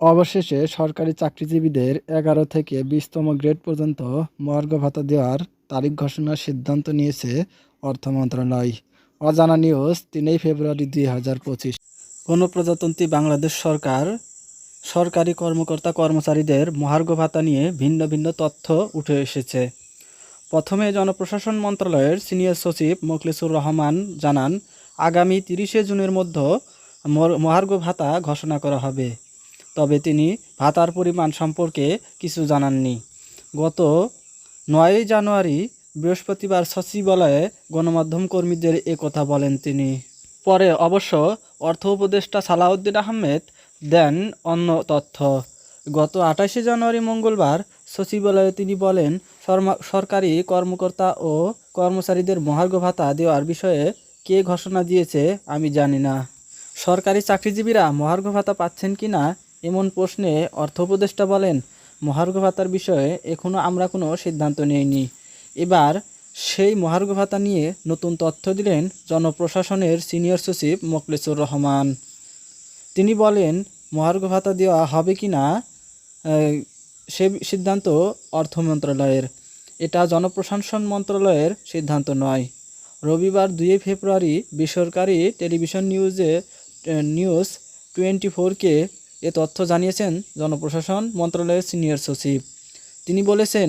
অবশেষে সরকারি চাকরিজীবীদের এগারো থেকে বিশতম গ্রেড পর্যন্ত মহার্ঘ ভাতা দেওয়ার তারিখ ঘোষণার সিদ্ধান্ত নিয়েছে অর্থ মন্ত্রণালয়। অজানা নিউজ তিনই ফেব্রুয়ারি দুই হাজার পঁচিশ। গণপ্রজাতন্ত্রী বাংলাদেশ সরকার, সরকারি কর্মকর্তা কর্মচারীদের মহার্ঘ ভাতা নিয়ে ভিন্ন ভিন্ন তথ্য উঠে এসেছে। প্রথমে জনপ্রশাসন মন্ত্রণালয়ের সিনিয়র সচিব মোখলেসুর রহমান জানান, আগামী তিরিশে জুনের মধ্যে মহার্ঘ ভাতা ঘোষণা করা হবে। তবে তিনি ভাতার পরিমাণ সম্পর্কে কিছু জানাননি। গত নয়ই জানুয়ারি বৃহস্পতিবার সচিবালয়ে গণমাধ্যম কর্মীদের কথা বলেন তিনি। পরে অবশ্য অর্থ উপদেষ্টা সালাউদ্দিন আহমেদ দেন অন্য তথ্য। গত আঠাশে জানুয়ারি মঙ্গলবার সচিবালয়ে তিনি বলেন সরকারি কর্মকর্তা ও কর্মচারীদের মহার্ঘ ভাতা দেওয়ার বিষয়ে কে ঘোষণা দিয়েছে আমি জানি না। সরকারি চাকরিজীবীরা মহার্ঘ ভাতা পাচ্ছেন কি না এমন প্রশ্নে অর্থ উপদেষ্টা বলেন, মহার্ঘ ভাতার বিষয়ে এখনও আমরা কোনো সিদ্ধান্ত নেইনি। এবার সেই মহার্ঘ ভাতা নিয়ে নতুন তথ্য দিলেন জনপ্রশাসনের সিনিয়র সচিব মোখলেসুর রহমান। তিনি বলেন, মহার্ঘ ভাতা দেওয়া হবে কি না সে সিদ্ধান্ত অর্থ মন্ত্রণালয়ের। এটা জনপ্রশাসন মন্ত্রণালয়ের সিদ্ধান্ত নয়। রবিবার দুই ফেব্রুয়ারি বেসরকারি টেলিভিশন নিউজে নিউজ টোয়েন্টি ফোরকে এ তথ্য জানিয়েছেন জনপ্রশাসন মন্ত্রণালয়ের সিনিয়র সচিব। তিনি বলেছেন,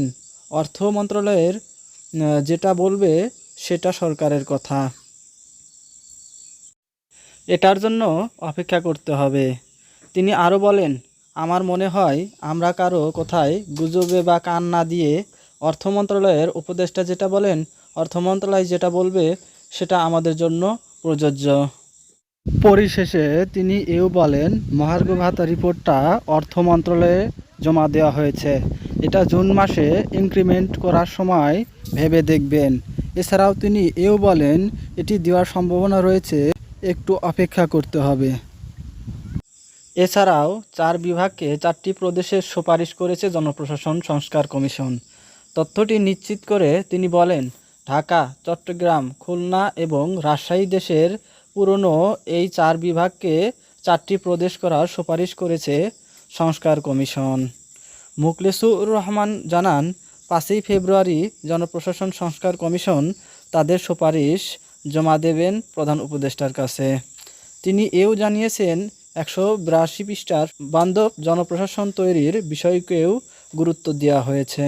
অর্থ মন্ত্রণালয়ের যেটা বলবে সেটা সরকারের কথা। এটার জন্য অপেক্ষা করতে হবে। তিনি আরও বলেন, আমার মনে হয় আমরা কারও কোথায় গুজবে বা কান না দিয়ে অর্থ মন্ত্রণালয়ের উপদেষ্টা যেটা বলেন, অর্থ মন্ত্রণালয় যেটা বলবে সেটা আমাদের জন্য প্রযোজ্য। পরিশেষে তিনি এও বলেন, মহার্ঘ ভাতা রিপোর্টটা অর্থ মন্ত্রণালয়ে জমা দেওয়া হয়েছে। এটা জুন মাসে ইনক্রিমেন্ট করার সময় ভেবে দেখবেন। এছাড়াও তিনি এও বলেন, এটি দেওয়ার সম্ভাবনা রয়েছে, একটু অপেক্ষা করতে হবে। এছাড়াও চার বিভাগকে চারটি প্রদেশের সুপারিশ করেছে জনপ্রশাসন সংস্কার কমিশন। তথ্যটি নিশ্চিত করে তিনি বলেন, ঢাকা, চট্টগ্রাম, খুলনা এবং রাজশাহী দেশের পুরনো এই চার বিভাগকে চারটি প্রদেশ করার সুপারিশ করেছে সংস্কার কমিশন। মুখলেসুর রহমান জানান, পাঁচই ফেব্রুয়ারি জনপ্রশাসন সংস্কার কমিশন তাদের সুপারিশ জমা দেবেন প্রধান উপদেষ্টার কাছে। তিনি এও জানিয়েছেন, একশো বিরাশি পৃষ্ঠার বান্ধব জনপ্রশাসন তৈরির বিষয়কেও গুরুত্ব দেওয়া হয়েছে।